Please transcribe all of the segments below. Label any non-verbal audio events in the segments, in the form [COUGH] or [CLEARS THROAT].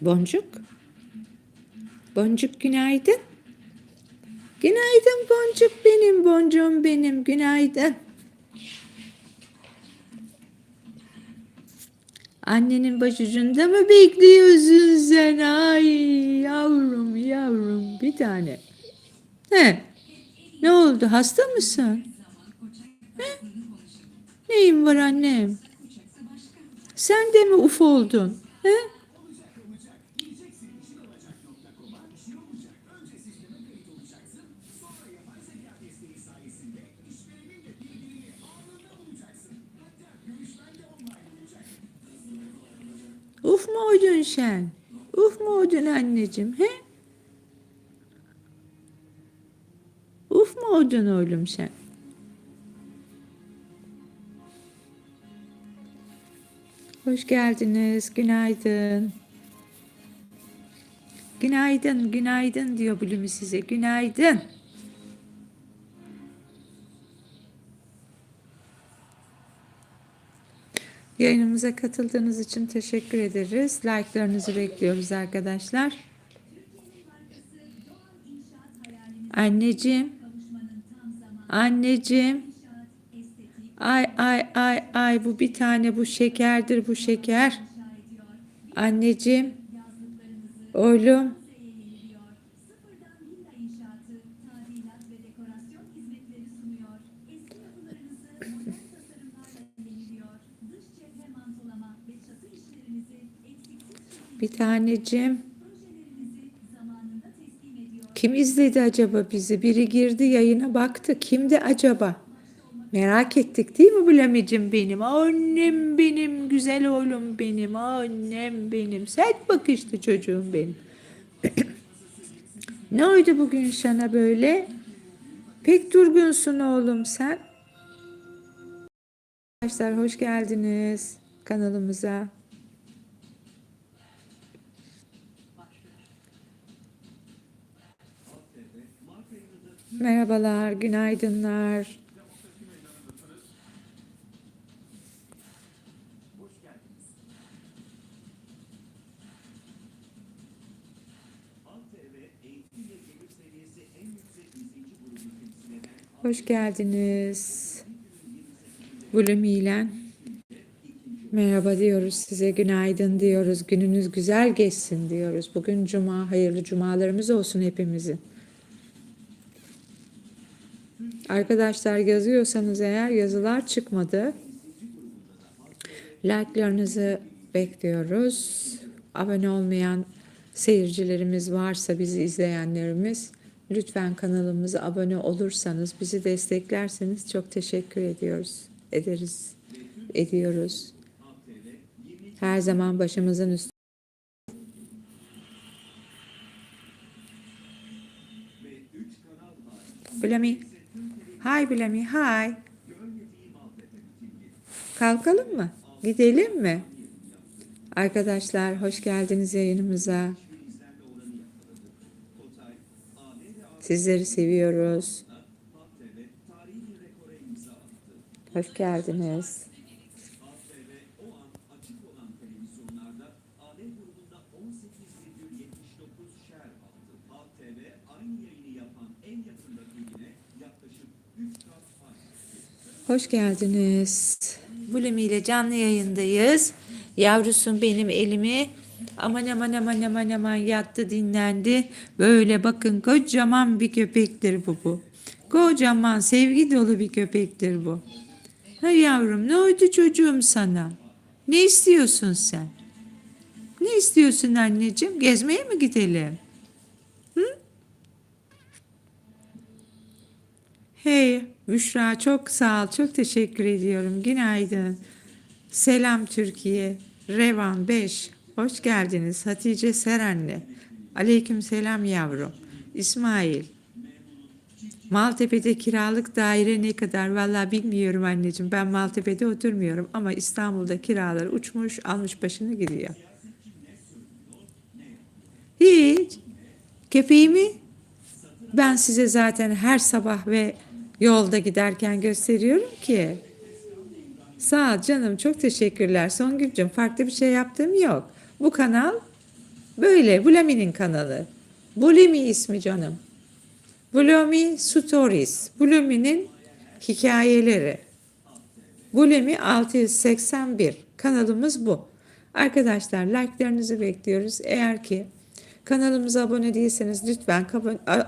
Boncuk. Boncuk günaydın. Günaydın boncuk benim, boncuğum benim. Günaydın. Annenin başucunda mı bekliyorsun sen? Ay yavrum yavrum bir tane. He. Ne oldu? Hasta mısın? He? Neyin var annem? Sen de mi uf oldun? He? Mu oldun sen? Uf mu oldun anneciğim? He? Uf mu oldun oğlum sen? Hoş geldiniz. Günaydın. Günaydın, günaydın diyor Blumi size. Günaydın. Yayınımıza katıldığınız için teşekkür ederiz. Like'larınızı bekliyoruz arkadaşlar. Anneciğim. Anneciğim. Ay ay ay ay bu bir tane bu şekerdir bu şeker. Anneciğim. Oğlum. Bir tanecim. Kim izledi acaba bizi? Biri girdi yayına baktı. Kimdi acaba? Merak ettik değil mi Bulamicim benim? Annem benim, güzel oğlum benim, annem benim. Sert bakışlı çocuğum benim. [CLEARS THROAT] ne oldu bugün sana böyle? Pek durgunsun oğlum sen. Arkadaşlar hoş geldiniz kanalımıza. Merhabalar, günaydınlar. Hoş geldiniz. Bulumilen. Merhaba diyoruz size, günaydın diyoruz. Gününüz güzel geçsin diyoruz. Bugün cuma, hayırlı cumalarımız olsun hepimizin. Arkadaşlar yazıyorsanız eğer yazılar çıkmadı. Like'larınızı bekliyoruz. Abone olmayan seyircilerimiz varsa bizi izleyenlerimiz lütfen kanalımıza abone olursanız bizi desteklerseniz çok teşekkür ediyoruz. Ederiz. Ediyoruz. Her zaman başımızın üstü. Blami. Hay Blami, hay. Kalkalım mı? Gidelim mi? Arkadaşlar hoş geldiniz yayınımıza. Sizleri seviyoruz. Hoş geldiniz. Hoş geldiniz. Bulemi ile canlı yayındayız. Yavrusun benim elimi aman aman aman aman aman yattı dinlendi. Böyle bakın kocaman bir köpektir bu bu. Kocaman sevgi dolu bir köpektir bu. Ha yavrum ne oldu çocuğum sana? Ne istiyorsun sen? Ne istiyorsun anneciğim? Gezmeye mi gidelim? Hı? Hey Büşra çok sağ ol. Çok teşekkür ediyorum. Günaydın. Selam Türkiye. Revan 5. Hoş geldiniz. Hatice Serenli. Aleyküm selam yavrum. İsmail. Maltepe'de kiralık daire ne kadar? Vallahi bilmiyorum anneciğim. Ben Maltepe'de oturmuyorum ama İstanbul'da kiralar uçmuş, almış başını gidiyor. Hiç. Köpeğimi ben size zaten her sabah ve yolda giderken gösteriyorum ki. Sağ ol canım çok teşekkürler Songül'cüm farklı bir şey yaptığım yok. Bu kanal Böyle Bulami'nin kanalı. Bulimi ismi canım. Bulami Stories. Bulami'nin hikayeleri. Bulemi 681. Kanalımız bu. Arkadaşlar like'larınızı bekliyoruz. Eğer ki kanalımıza abone değilseniz lütfen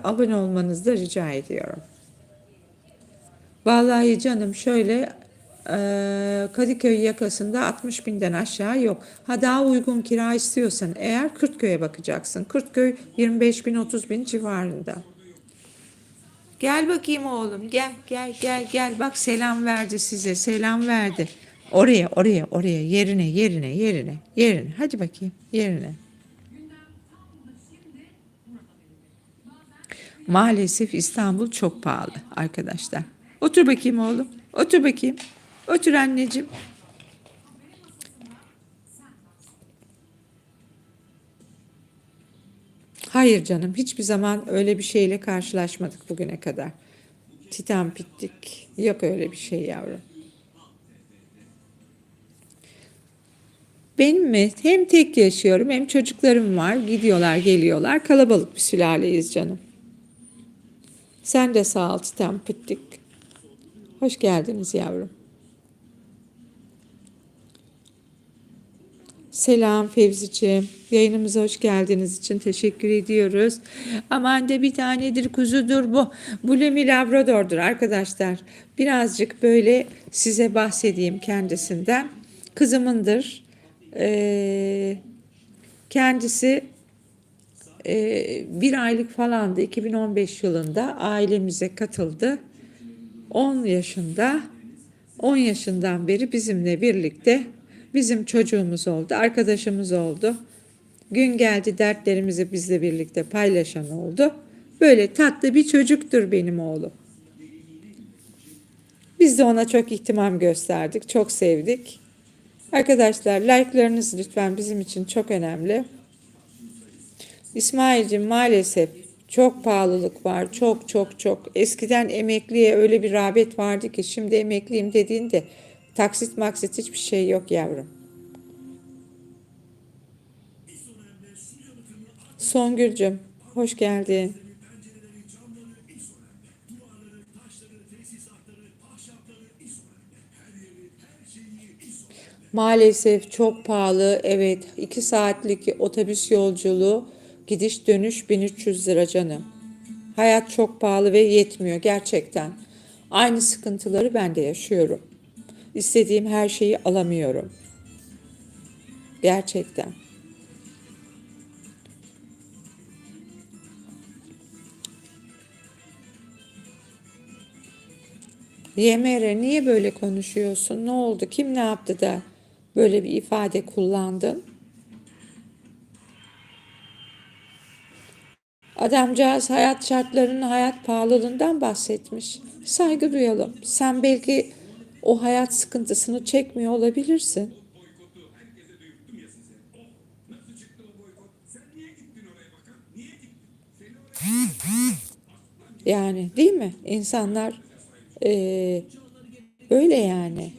abone olmanızı da rica ediyorum. Vallahi canım şöyle eee, Kadıköy yakasında 60 binden aşağı yok. Ha daha uygun kira istiyorsan eğer Kırtköy'e bakacaksın. Kırtköy 25 bin 30 bin civarında. Gel bakayım oğlum gel gel gel gel bak selam verdi size selam verdi. Oraya oraya oraya yerine yerine yerine yerine hadi bakayım yerine. Maalesef İstanbul çok pahalı arkadaşlar. Otur bakayım oğlum. Otur bakayım. Otur anneciğim. Hayır canım hiçbir zaman öyle bir şeyle karşılaşmadık bugüne kadar. Titan pitlik yok öyle bir şey yavrum. Benim mi? Hem tek yaşıyorum hem çocuklarım var. Gidiyorlar geliyorlar. Kalabalık bir sülaleyiz canım. Sen de sağ ol Titan pitlik. Hoş geldiniz yavrum. Selam Fevziciğim. Yayınımıza hoş geldiniz için teşekkür ediyoruz. Aman de bir tanedir kuzudur bu. Bulemi Labrador'dur arkadaşlar. Birazcık böyle size bahsedeyim kendisinden. Kızımındır. Ee, kendisi e, bir aylık falandı 2015 yılında ailemize katıldı. 10 yaşında 10 yaşından beri bizimle birlikte bizim çocuğumuz oldu, arkadaşımız oldu. Gün geldi dertlerimizi bizle birlikte paylaşan oldu. Böyle tatlı bir çocuktur benim oğlum. Biz de ona çok ihtimam gösterdik, çok sevdik. Arkadaşlar like'larınız lütfen bizim için çok önemli. İsmail'cim maalesef çok pahalılık var. Çok çok çok. Eskiden emekliye öyle bir rağbet vardı ki şimdi emekliyim dediğinde taksit maksit hiçbir şey yok yavrum. Songül'cüm hoş geldin. Maalesef çok pahalı. Evet, 2 saatlik otobüs yolculuğu gidiş dönüş 1300 lira canım. Hayat çok pahalı ve yetmiyor gerçekten. Aynı sıkıntıları ben de yaşıyorum. İstediğim her şeyi alamıyorum. Gerçekten. Yemere niye böyle konuşuyorsun? Ne oldu? Kim ne yaptı da böyle bir ifade kullandın? Adamcağız hayat şartlarının hayat pahalılığından bahsetmiş. Saygı duyalım. Sen belki o hayat sıkıntısını çekmiyor olabilirsin. Yani değil mi? İnsanlar eee öyle yani.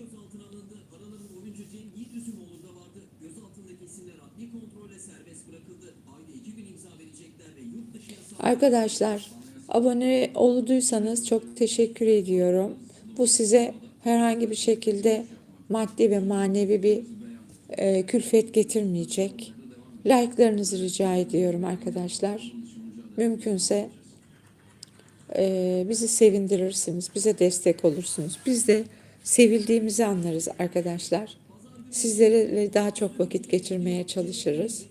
Arkadaşlar abone olduysanız çok teşekkür ediyorum. Bu size herhangi bir şekilde maddi ve manevi bir e, külfet getirmeyecek. Like'larınızı rica ediyorum arkadaşlar. Mümkünse e, bizi sevindirirsiniz, bize destek olursunuz. Biz de sevildiğimizi anlarız arkadaşlar. Sizlerle daha çok vakit geçirmeye çalışırız.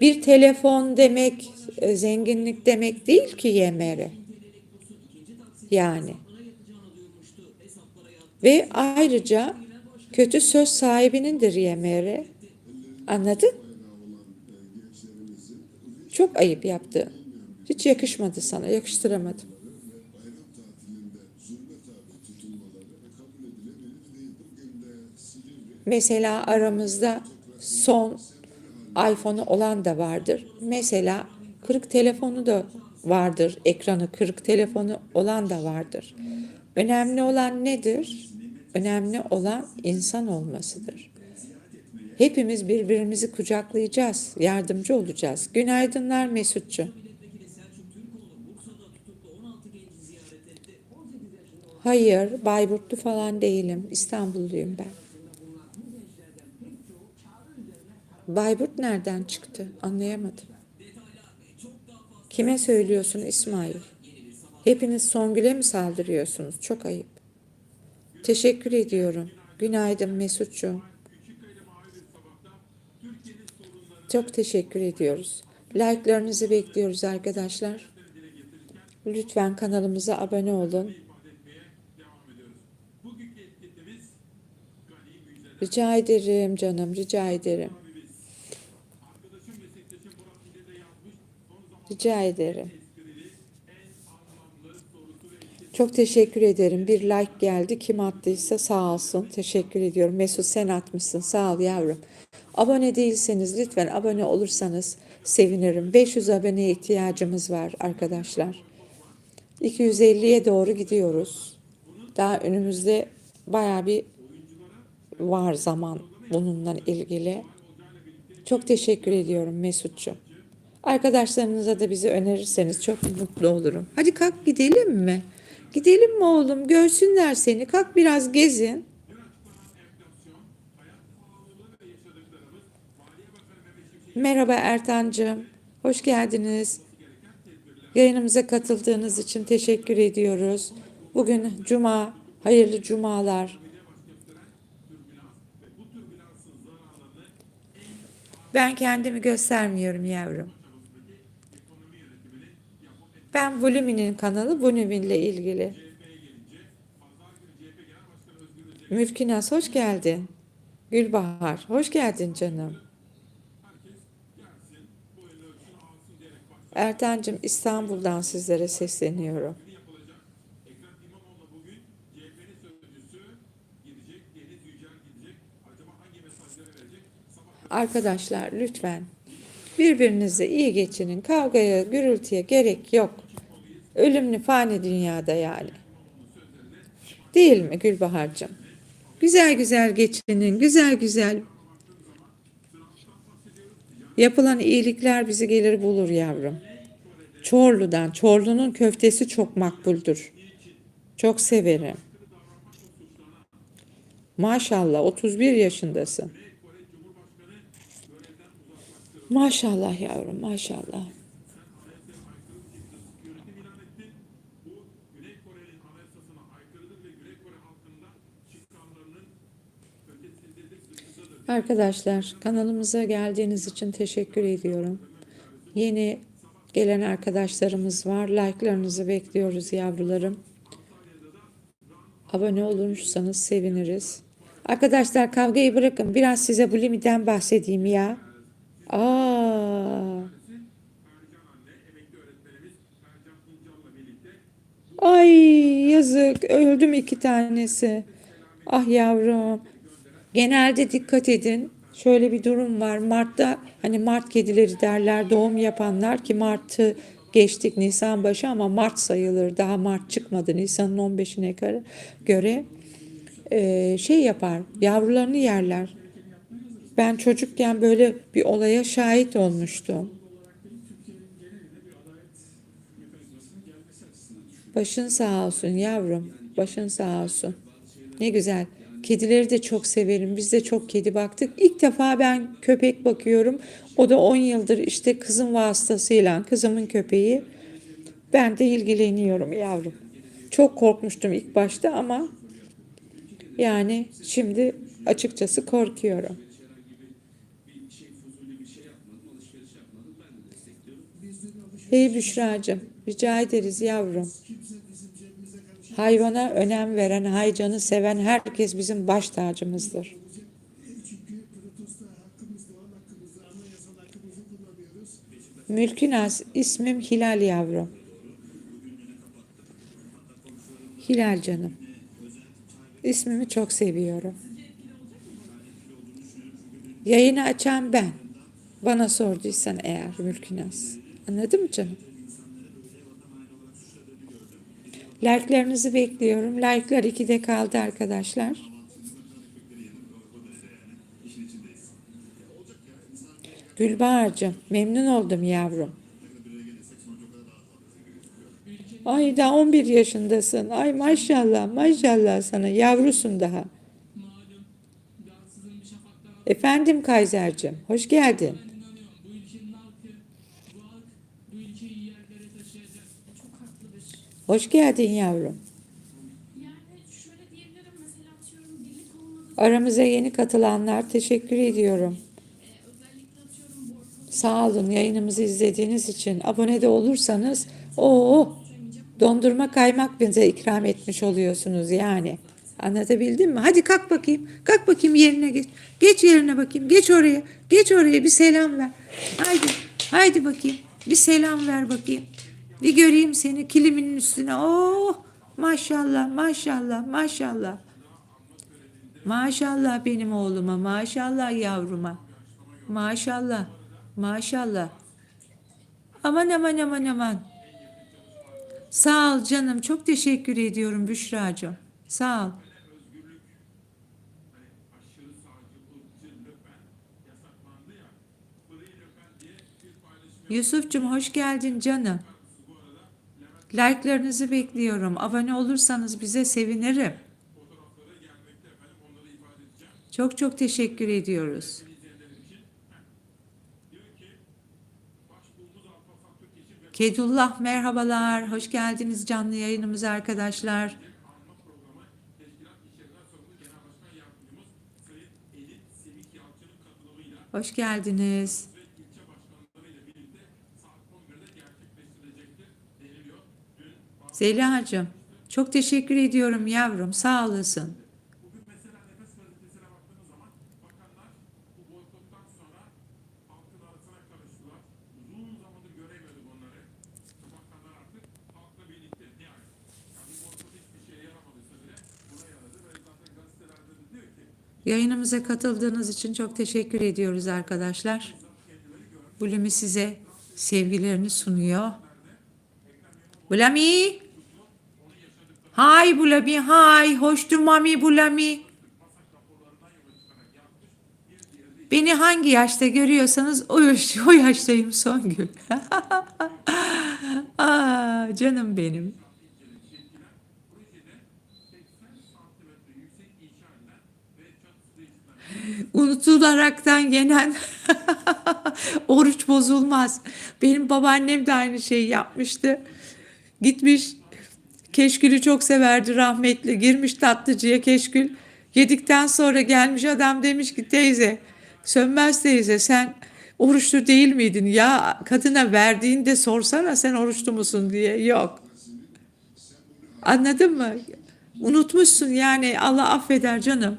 Bir telefon demek e, zenginlik demek değil ki YMR. Yani. Ve ayrıca kötü söz sahibinindir YMR. Anladın? Çok ayıp yaptı. Hiç yakışmadı sana, yakıştıramadım. Mesela aramızda son iPhone'u olan da vardır. Mesela kırık telefonu da vardır. Ekranı kırık telefonu olan da vardır. Önemli olan nedir? Önemli olan insan olmasıdır. Hepimiz birbirimizi kucaklayacağız, yardımcı olacağız. Günaydınlar Mesutçu. Hayır, Bayburtlu falan değilim. İstanbulluyum ben. Bayburt nereden çıktı? Anlayamadım. Kime söylüyorsun İsmail? Hepiniz Songül'e mi saldırıyorsunuz? Çok ayıp. Teşekkür ediyorum. Günaydın Mesut'cuğum. Çok teşekkür ediyoruz. Like'larınızı bekliyoruz arkadaşlar. Lütfen kanalımıza abone olun. Rica ederim canım, rica ederim. Rica ederim. Çok teşekkür ederim. Bir like geldi. Kim attıysa sağ olsun. Teşekkür ediyorum. Mesut sen atmışsın. Sağ ol yavrum. Abone değilseniz lütfen abone olursanız sevinirim. 500 aboneye ihtiyacımız var arkadaşlar. 250'ye doğru gidiyoruz. Daha önümüzde baya bir var zaman bununla ilgili. Çok teşekkür ediyorum Mesut'cum. Arkadaşlarınıza da bizi önerirseniz çok mutlu olurum. Hadi kalk gidelim mi? Gidelim mi oğlum? Görsünler seni. Kalk biraz gezin. Merhaba Ertancığım. Hoş geldiniz. Yayınımıza katıldığınız için teşekkür ediyoruz. Bugün cuma, hayırlı cumalar. Ben kendimi göstermiyorum yavrum. Ben Volumi'nin kanalı Volumi'yle ilgili. Mülkinas hoş geldin. Gülbahar hoş geldin canım. Ertancığım İstanbul'dan sizlere sesleniyorum. Arkadaşlar lütfen birbirinizle iyi geçinin. Kavgaya, gürültüye gerek yok. Ölümlü fani dünyada yani. Değil mi Gülbahar'cığım? Güzel güzel geçinin, güzel güzel. Yapılan iyilikler bizi gelir bulur yavrum. Çorlu'dan, Çorlu'nun köftesi çok makbuldür. Çok severim. Maşallah 31 yaşındasın. Maşallah yavrum maşallah. Arkadaşlar kanalımıza geldiğiniz için teşekkür ediyorum. Yeni gelen arkadaşlarımız var. Like'larınızı bekliyoruz yavrularım. Abone olursanız seviniriz. Arkadaşlar kavgayı bırakın. Biraz size bu limitten bahsedeyim ya. Aa. Ay yazık öldüm iki tanesi. Ah yavrum. Genelde dikkat edin. Şöyle bir durum var. Mart'ta hani Mart kedileri derler doğum yapanlar ki Mart'ı geçtik Nisan başı ama Mart sayılır. Daha Mart çıkmadı Nisan'ın 15'ine göre. Ee, şey yapar yavrularını yerler. Ben çocukken böyle bir olaya şahit olmuştum. Başın sağ olsun yavrum. Başın sağ olsun. Ne güzel. Kedileri de çok severim. Biz de çok kedi baktık. İlk defa ben köpek bakıyorum. O da 10 yıldır işte kızım vasıtasıyla kızımın köpeği. Ben de ilgileniyorum yavrum. Çok korkmuştum ilk başta ama yani şimdi açıkçası korkuyorum. Hey Büşra'cığım, rica ederiz yavrum. Hayvana önem veren, haycanı seven herkes bizim baş tacımızdır. Mülkünaz, ismim Hilal yavrum. Hilal canım. İsmimi çok seviyorum. Yayını açan ben. Bana sorduysan eğer Mülkünaz. Anladın mı canım? Like'larınızı bekliyorum. Like'lar 2'de kaldı arkadaşlar. Gülbahar'cığım memnun oldum yavrum. Ay daha 11 yaşındasın. Ay maşallah maşallah sana yavrusun daha. Efendim Kayser'cim hoş geldin. Hoş geldin yavrum. Aramıza yeni katılanlar teşekkür ediyorum. Sağ olun yayınımızı izlediğiniz için. Abone de olursanız o dondurma kaymak bize ikram etmiş oluyorsunuz yani. Anlatabildim mi? Hadi kalk bakayım. Kalk bakayım yerine geç. Geç yerine bakayım. Geç oraya. Geç oraya bir selam ver. Haydi. Haydi bakayım. Bir selam ver bakayım. Bir göreyim seni kiliminin üstüne. Oh maşallah maşallah maşallah. Maşallah benim oğluma, maşallah yavruma. Maşallah, maşallah. Aman aman aman aman. Sağ ol canım, çok teşekkür ediyorum Büşra'cığım. Sağ ol. Yusuf'cum hoş geldin canım. Like'larınızı bekliyorum. Abone olursanız bize sevinirim. Çok çok teşekkür ediyoruz. Kedullah merhabalar. Hoş geldiniz canlı yayınımıza arkadaşlar. Hoş geldiniz. Zeliha'cığım çok teşekkür ediyorum yavrum. Sağ olasın. Yayınımıza katıldığınız için çok teşekkür ediyoruz arkadaşlar. Bulimi size sevgilerini sunuyor. Bulami. Hay Bulami hay. Hoştur mami Bulami. Beni hangi yaşta görüyorsanız o, yaş, o yaştayım Songül. Aa, [LAUGHS] canım benim. Unutularaktan yenen [LAUGHS] oruç bozulmaz. Benim babaannem de aynı şeyi yapmıştı. Gitmiş keşkülü çok severdi rahmetli. Girmiş tatlıcıya keşkül. Yedikten sonra gelmiş adam demiş ki teyze sönmez teyze sen oruçlu değil miydin? Ya kadına verdiğinde sorsana sen oruçlu musun diye. Yok. Anladın mı? Unutmuşsun yani Allah affeder canım.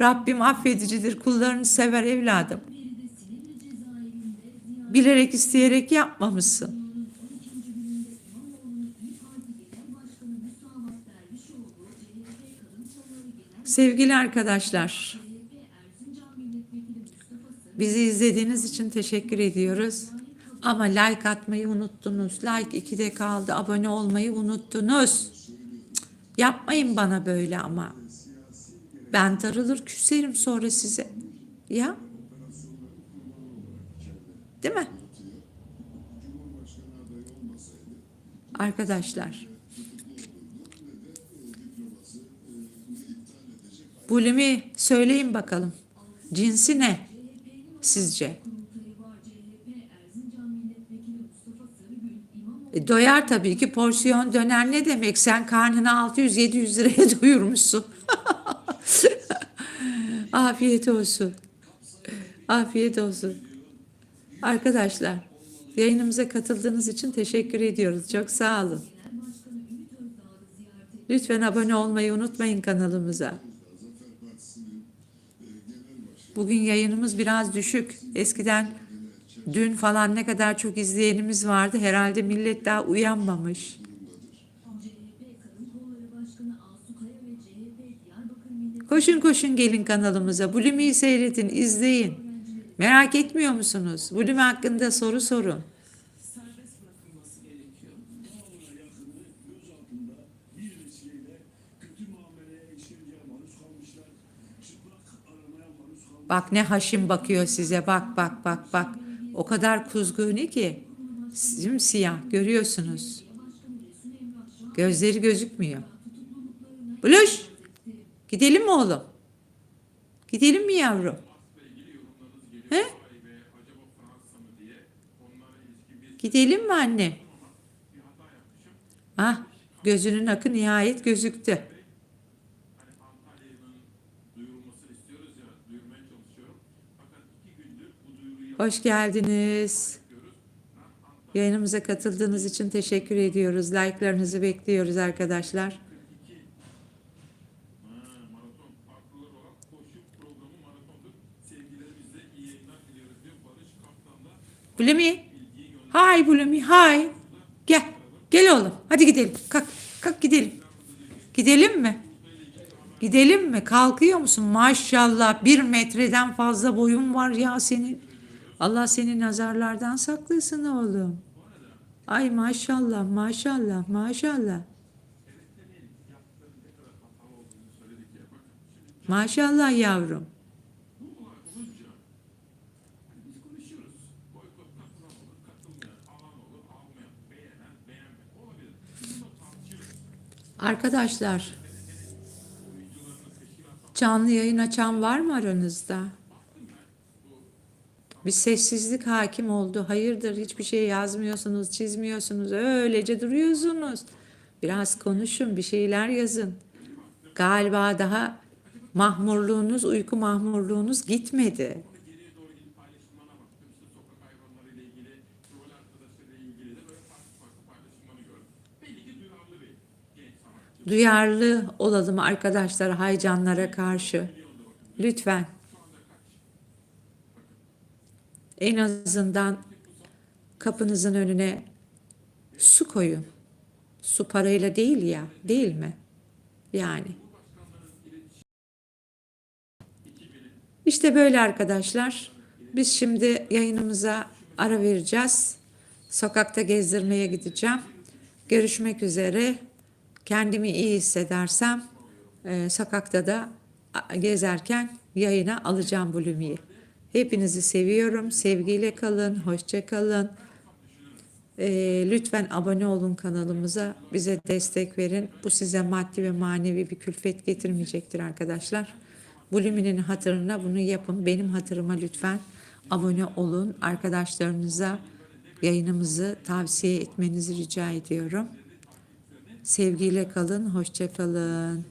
Rabbim affedicidir. Kullarını sever evladım. Bilerek isteyerek yapmamışsın. Sevgili arkadaşlar, bizi izlediğiniz için teşekkür ediyoruz. Ama like atmayı unuttunuz. Like 2'de kaldı. Abone olmayı unuttunuz. Yapmayın bana böyle ama. Ben darılır küserim sonra size. Ya. Değil mi? Arkadaşlar. Bulimi söyleyin bakalım. Cinsi ne sizce? E, doyar tabii ki porsiyon döner ne demek? Sen karnını 600-700 liraya [LAUGHS] doyurmuşsun. [LAUGHS] Afiyet olsun. Afiyet olsun. Arkadaşlar yayınımıza katıldığınız için teşekkür ediyoruz. Çok sağ olun. Lütfen abone olmayı unutmayın kanalımıza. Bugün yayınımız biraz düşük. Eskiden dün falan ne kadar çok izleyenimiz vardı. Herhalde millet daha uyanmamış. Koşun koşun gelin kanalımıza. Blumi'yi seyredin, izleyin. Merak etmiyor musunuz? Blumi hakkında soru sorun. Bak ne haşim bakıyor size. Bak bak bak bak. O kadar kuzguni ki. Simsiyah görüyorsunuz. Gözleri gözükmüyor. Bluş. Gidelim mi oğlum? Gidelim mi yavrum? He? Gidelim mi anne? Ah, gözünün akı nihayet gözüktü. Hoş geldiniz. Yayınımıza katıldığınız için teşekkür ediyoruz. Like'larınızı bekliyoruz arkadaşlar. Blumi. Hay Blumi, hay. Gel. Gel oğlum. Hadi gidelim. Kalk. Kalk gidelim. Gidelim mi? Gidelim mi? Kalkıyor musun? Maşallah bir metreden fazla boyun var ya senin. Allah seni nazarlardan saklasın oğlum. Ay maşallah maşallah maşallah. Maşallah yavrum. Arkadaşlar canlı yayın açan var mı aranızda? Bir sessizlik hakim oldu. Hayırdır hiçbir şey yazmıyorsunuz, çizmiyorsunuz. Öylece duruyorsunuz. Biraz konuşun, bir şeyler yazın. Galiba daha mahmurluğunuz, uyku mahmurluğunuz gitmedi. Geriye doğru gidip paylaşımlarına baktım. İşte En azından kapınızın önüne su koyun. Su parayla değil ya, değil mi? Yani. İşte böyle arkadaşlar. Biz şimdi yayınımıza ara vereceğiz. Sokakta gezdirmeye gideceğim. Görüşmek üzere. Kendimi iyi hissedersem e, sokakta da gezerken yayına alacağım bu Lumi'yi. Hepinizi seviyorum. Sevgiyle kalın. Hoşça kalın. E, lütfen abone olun kanalımıza. Bize destek verin. Bu size maddi ve manevi bir külfet getirmeyecektir arkadaşlar. Bu Lumi'nin hatırına bunu yapın. Benim hatırıma lütfen abone olun. Arkadaşlarınıza yayınımızı tavsiye etmenizi rica ediyorum. Sevgiyle kalın, hoşça kalın.